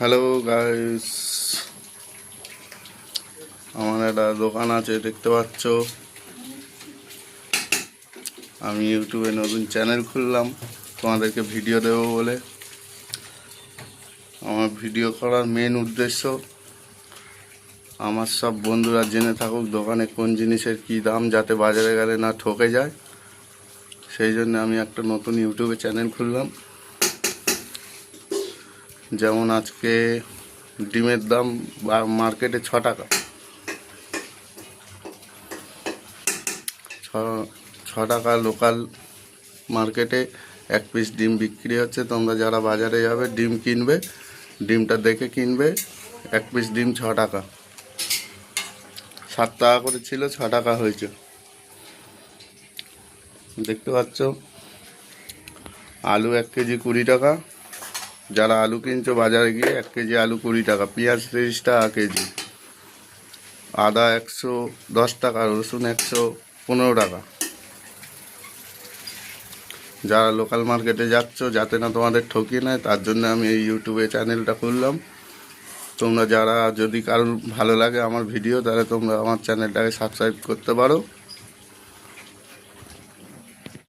Hello guys আমার একটা দোকান আছে, দেখতে পাচ্ছ? আমি ইউটিউবে নতুন চ্যানেল খুললাম। তোমাদেরকে ভিডিও দেবো বলে। আমার ভিডিও করার মেন উদ্দেশ্য, আমার সব বন্ধুরা জেনে থাকুক দোকানে কোন জিনিসের কী দাম, যাতে বাজারে গেলে না ঠকে যায়। সেই জন্য আমি একটা নতুন ইউটিউবে চ্যানেল খুললাম। যেমন আজকে ডিমের দাম বা- মার্কেটে ছ টাকা। ছ টাকা লোকাল মার্কেটে এক পিস ডিম বিক্রি হচ্ছে। তোমরা যারা বাজারে যাবে, ডিম কিনবে, ডিমটা দেখে কিনবে, এক পিস ডিম ছ টাকা। সাত টাকা করে ছিল, ছ টাকা হয়েছে। দেখতে পাচ্ছ? আলু এক কেজি কুড়ি টাকা। যারা আলু কিনছো বাজারে গিয়ে এক কেজি আলু কুড়ি টাকা, পেঁয়াজ তিরিশ টাকা কেজি, আদা একশো, দশ টাকা, রসুন একশো পনেরো টাকা। যারা লোকাল মার্কেটে যাচ্ছ, যাতে না তোমাদের ঠকিয়ে নেয়, তার জন্য আমি এই ইউটিউবে চ্যানেলটা খুললাম। তোমরা যারা যদি কারোর ভালো লাগে আমার ভিডিও তাহলে তোমরা আমার চ্যানেলটাকে সাবস্ক্রাইব করতে পারো।